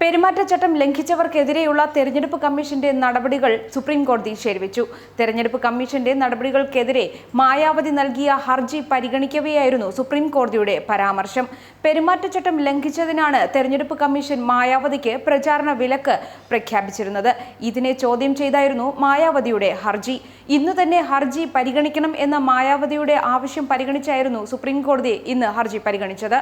പെരുമാറ്റച്ചട്ടം ലംഘിച്ചവർക്കെതിരെയുള്ള തെരഞ്ഞെടുപ്പ് കമ്മീഷന്റെ നടപടികൾ സുപ്രീം കോടതി ശരിവച്ചു. തെരഞ്ഞെടുപ്പ് കമ്മീഷന്റെ നടപടികൾക്കെതിരെ മായാവതി നൽകിയ ഹർജി പരിഗണിക്കവെയായിരുന്നു സുപ്രീം കോടതിയുടെ പരാമർശം. പെരുമാറ്റച്ചട്ടം ലംഘിച്ചതിനാണ് തെരഞ്ഞെടുപ്പ് കമ്മീഷൻ മായാവതിക്ക് പ്രചാരണ വിലക്ക് പ്രഖ്യാപിച്ചിരുന്നത്. ഇതിനെ ചോദ്യം ചെയ്തായിരുന്നു മായാവതിയുടെ ഹർജി. ഇന്ന് തന്നെ ഹർജി പരിഗണിക്കണം എന്ന മായാവതിയുടെ ആവശ്യം പരിഗണിച്ചായിരുന്നു സുപ്രീം കോടതി ഇന്ന് ഹർജി പരിഗണിച്ചത്.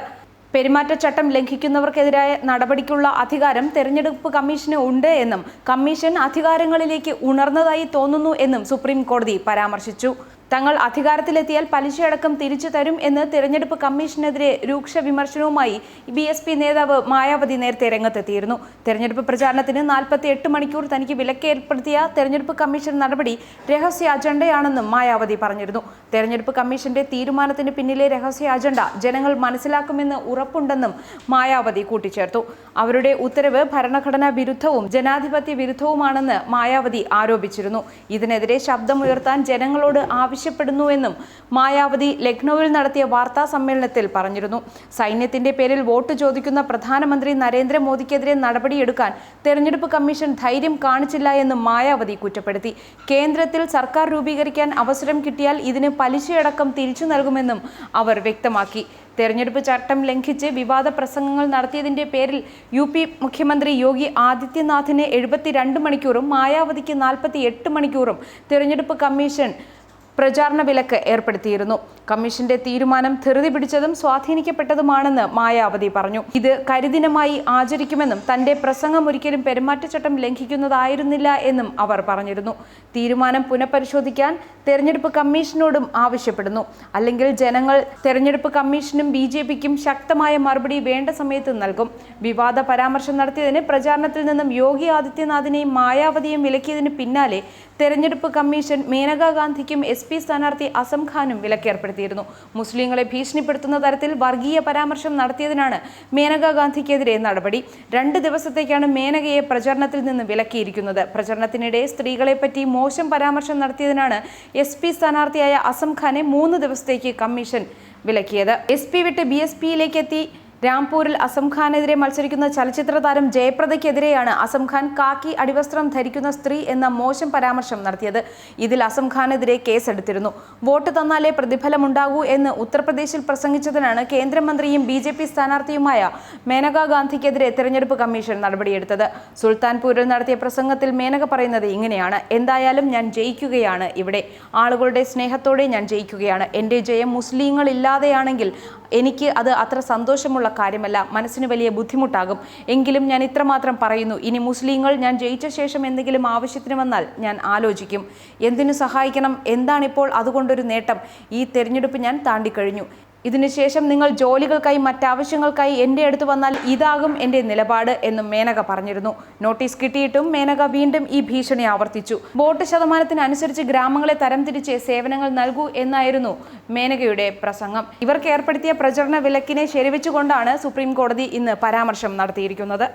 പെരുമാറ്റച്ചട്ടം ലംഘിക്കുന്നവർക്കെതിരായ നടപടിക്കുള്ള അധികാരം തെരഞ്ഞെടുപ്പ് കമ്മീഷന് ഉണ്ട് എന്നും കമ്മീഷൻ അധികാരങ്ങളിലേക്ക് ഉണർന്നതായി തോന്നുന്നു എന്നും സുപ്രീം കോടതി പരാമർശിച്ചു. തങ്ങൾ അധികാരത്തിലെത്തിയാൽ പലിശയടക്കം തിരിച്ചു തരും എന്ന് തിരഞ്ഞെടുപ്പ് കമ്മീഷനെതിരെ രൂക്ഷ വിമർശനവുമായി ബി എസ് പി നേതാവ് മായാവതി നേരത്തെ രംഗത്തെത്തിയിരുന്നു. തിരഞ്ഞെടുപ്പ് പ്രചാരണത്തിന് നാൽപ്പത്തി എട്ട് മണിക്കൂർ തനിക്ക് വിലക്കേർപ്പെടുത്തിയ തിരഞ്ഞെടുപ്പ് കമ്മീഷൻ നടപടി രഹസ്യ അജണ്ടയാണെന്നും മായാവതി പറഞ്ഞിരുന്നു. തെരഞ്ഞെടുപ്പ് കമ്മീഷന്റെ തീരുമാനത്തിന് പിന്നിലെ രഹസ്യ അജണ്ട ജനങ്ങൾ മനസ്സിലാക്കുമെന്ന് ഉറപ്പുണ്ടെന്നും മായാവതി കൂട്ടിച്ചേർത്തു. അവരുടെ ഉത്തരവ് ഭരണഘടനാ വിരുദ്ധവും ജനാധിപത്യ വിരുദ്ധവുമാണെന്ന് മായാവതി ആരോപിച്ചിരുന്നു. ഇതിനെതിരെ ശബ്ദമുയർത്താൻ ജനങ്ങളോട് ആവശ്യപ്പെടുന്നുവെന്നും മായാവതി ലക്നൌവിൽ നടത്തിയ വാർത്താ സമ്മേളനത്തിൽ പറഞ്ഞിരുന്നു. സൈന്യത്തിന്റെ പേരിൽ വോട്ട് ചോദിക്കുന്ന പ്രധാനമന്ത്രി നരേന്ദ്രമോദിക്കെതിരെ നടപടിയെടുക്കാൻ തെരഞ്ഞെടുപ്പ് കമ്മീഷൻ ധൈര്യം കാണിച്ചില്ല എന്നും മായാവതി കുറ്റപ്പെടുത്തി. കേന്ദ്രത്തിൽ സർക്കാർ രൂപീകരിക്കാൻ അവസരം കിട്ടിയാൽ ഇതിന് പലിശയടക്കം തിരിച്ചു നൽകുമെന്നും അവർ വ്യക്തമാക്കി. തെരഞ്ഞെടുപ്പ് ചട്ടം ലംഘിച്ച് വിവാദ പ്രസംഗങ്ങൾ നടത്തിയതിന്റെ പേരിൽ യു പി മുഖ്യമന്ത്രി യോഗി ആദിത്യനാഥിന് എഴുപത്തിരണ്ട് മണിക്കൂറും മായാവതിക്ക് നാൽപ്പത്തി എട്ട് മണിക്കൂറും തെരഞ്ഞെടുപ്പ് കമ്മീഷൻ പ്രചാരണ വിലക്ക് ഏർപ്പെടുത്തിയിരുന്നു. കമ്മീഷന്റെ തീരുമാനം ധൃതി പിടിച്ചതും സ്വാധീനിക്കപ്പെട്ടതുമാണെന്ന് മായാവതി പറഞ്ഞു. ഇത് കരിദിനമായി ആചരിക്കുമെന്നും തന്റെ പ്രസംഗം ഒരിക്കലും പെരുമാറ്റച്ചട്ടം ലംഘിക്കുന്നതായിരുന്നില്ല എന്നും അവർ പറഞ്ഞിരുന്നു. തീരുമാനം പുനഃപരിശോധിക്കാൻ തെരഞ്ഞെടുപ്പ് കമ്മീഷനോടും ആവശ്യപ്പെടുന്നു. അല്ലെങ്കിൽ ജനങ്ങൾ തെരഞ്ഞെടുപ്പ് കമ്മീഷനും ബി ജെ പിക്കും ശക്തമായ മറുപടി വേണ്ട സമയത്ത് നൽകും. വിവാദ പരാമർശം നടത്തിയതിന് പ്രചാരണത്തിൽ നിന്നും യോഗി ആദിത്യനാഥിനെയും മായാവതിയും വിലക്കിയതിന് പിന്നാലെ തെരഞ്ഞെടുപ്പ് കമ്മീഷൻ മേനകാ ഗാന്ധിക്കും എസ് പി സ്ഥാനാർത്ഥി അസം ഖാനും വിലക്കേർപ്പെടുത്തിയിരുന്നു. മുസ്ലിങ്ങളെ ഭീഷണിപ്പെടുത്തുന്ന തരത്തിൽ വർഗീയ പരാമർശം നടത്തിയതിനാണ് മേനകാ ഗാന്ധിക്കെതിരെ നടപടി. രണ്ട് ദിവസത്തേക്കാണ് മേനകയെ പ്രചരണത്തിൽ നിന്ന് വിലക്കിയിരിക്കുന്നത്. പ്രചരണത്തിനിടെ സ്ത്രീകളെപ്പറ്റി മോശം പരാമർശം നടത്തിയതിനാണ് എസ് പി സ്ഥാനാർത്ഥിയായ അസം ഖാനെ മൂന്ന് ദിവസത്തേക്ക് കമ്മീഷൻ വിലക്കിയത്. എസ് പി വിട്ട് ബി എസ് പിയിലേക്ക് എത്തി രാംപൂരിൽ അസംഖാനെതിരെ മത്സരിക്കുന്ന ചലച്ചിത്ര താരം ജയപ്രദയ്ക്കെതിരെയാണ് അസംഖാൻ കാക്കി അടിവസ്ത്രം ധരിക്കുന്ന സ്ത്രീ എന്ന മോശം പരാമർശം നടത്തിയത്. ഇതിൽ അസംഖാനെതിരെ കേസെടുത്തിരുന്നു. വോട്ട് തന്നാലേ പ്രതിഫലമുണ്ടാകൂ എന്ന് ഉത്തർപ്രദേശിൽ പ്രസംഗിച്ചതിനാണ് കേന്ദ്രമന്ത്രിയും ബി ജെ പി സ്ഥാനാർത്ഥിയുമായ മേനകാ ഗാന്ധിക്കെതിരെ തെരഞ്ഞെടുപ്പ് കമ്മീഷൻ നടപടിയെടുത്തത്. സുൽത്താൻപൂരിൽ നടത്തിയ പ്രസംഗത്തിൽ മേനക പറയുന്നത് ഇങ്ങനെയാണ്. എന്തായാലും ഞാൻ ജയിക്കുകയാണ് ഇവിടെ. ആളുകളുടെ സ്നേഹത്തോടെ ഞാൻ ജയിക്കുകയാണ്. എന്റെ ജയം മുസ്ലിങ്ങളില്ലാതെയാണെങ്കിൽ എനിക്ക് അത് അത്ര സന്തോഷമുള്ള കാര്യമല്ല. മനസ്സിന് വലിയ ബുദ്ധിമുട്ടാകും. എങ്കിലും ഞാൻ ഇത്രമാത്രം പറയുന്നു. ഇനി മുസ്ലിങ്ങൾ ഞാൻ ജയിച്ച ശേഷം എന്തെങ്കിലും ആവശ്യത്തിന് വന്നാൽ ഞാൻ ആലോചിക്കും. എന്തിനു സഹായിക്കണം? എന്താണിപ്പോൾ അതുകൊണ്ടൊരു നേട്ടം? ഈ തെരഞ്ഞെടുപ്പ് ഞാൻ താണ്ടിക്കഴിഞ്ഞു. ഇതിനുശേഷം നിങ്ങൾ ജോലികൾക്കായി മറ്റാവശ്യങ്ങൾക്കായി എന്റെ അടുത്ത് വന്നാൽ ഇതാകും എന്റെ നിലപാട് എന്നും മേനക പറഞ്ഞിരുന്നു. നോട്ടീസ് കിട്ടിയിട്ടും മേനക വീണ്ടും ഈ ഭീഷണി ആവർത്തിച്ചു. വോട്ട് ശതമാനത്തിനനുസരിച്ച് ഗ്രാമങ്ങളെ തരംതിരിച്ച് സേവനങ്ങൾ നൽകൂ എന്നായിരുന്നു മേനകയുടെ പ്രസംഗം. ഇവർക്ക് ഏർപ്പെടുത്തിയ പ്രചരണ വിലക്കിനെ ശരിവെച്ചുകൊണ്ടാണ് സുപ്രീം കോടതി ഇന്ന് പരാമർശം നടത്തിയിരിക്കുന്നത്.